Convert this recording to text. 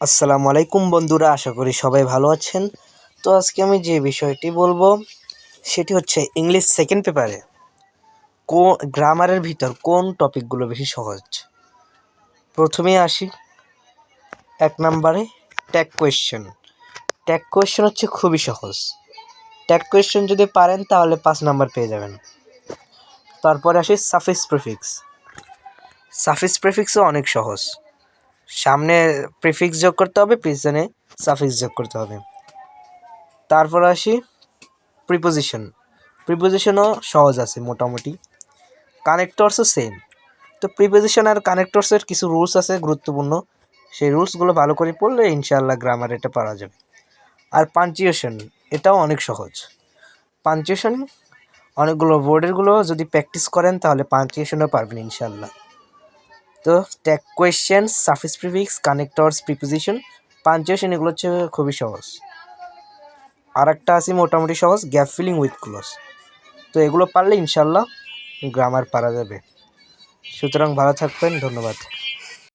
আসসালামু আলাইকুম বন্ধুরা, আশা করি সবাই ভালো আছেন। তো আজকে আমি যে বিষয়টি বলব, সেটি হচ্ছে ইংলিশ সেকেন্ড পেপারে কো গ্রামারের ভিতর কোন টপিকগুলো বেশি সহজ? প্রথমেই আসি, এক নম্বরে ট্যাগ কোয়েশ্চেন ট্যাগ কোয়েশ্চেন হচ্ছে খুবই সহজ। ট্যাগ কোয়েশ্চেন যদি পারেন, তাহলে পাঁচ নাম্বার পেয়ে যাবেন। তারপরে আসি সাফিক্স প্রিফিক্স সাফিক্স প্রিফিক্সও অনেক সহজ। সামনে প্রিফিক্স যোগ করতে হবে, পিছনে সাফিক্স যোগ করতে হবে। তারপর আসি প্রিপোজিশন প্রিপোজিশনও সহজ আছে মোটামুটি। কানেক্টরসও সেম তো প্রিপোজিশন আর কানেক্টরসের কিছু রুলস আছে গুরুত্বপূর্ণ। সেই রুলসগুলো ভালো করে পড়লে ইনশাআল্লাহ গ্রামার এটা পারা যাবে। আর পাঞ্চুয়েশন এটাও অনেক সহজ। পাঞ্চুয়েশন অনেকগুলো বোর্ডেরগুলো যদি প্র্যাকটিস করেন তাহলে পাঞ্চুয়েশনও পারবেন ইনশাআল্লাহ। তো tag question suffix prefix connectors preposition punctuation এগুলো হচ্ছে খুবই সহজ। আর একটা আছে মোটামুটি সহজ গ্যাপ ফিলিং উইথ ক্লোজ তো এগুলো পারলে ইনশাল্লাহ গ্রামার পারা যাবে। সুতরাং ভালো থাকবেন, ধন্যবাদ।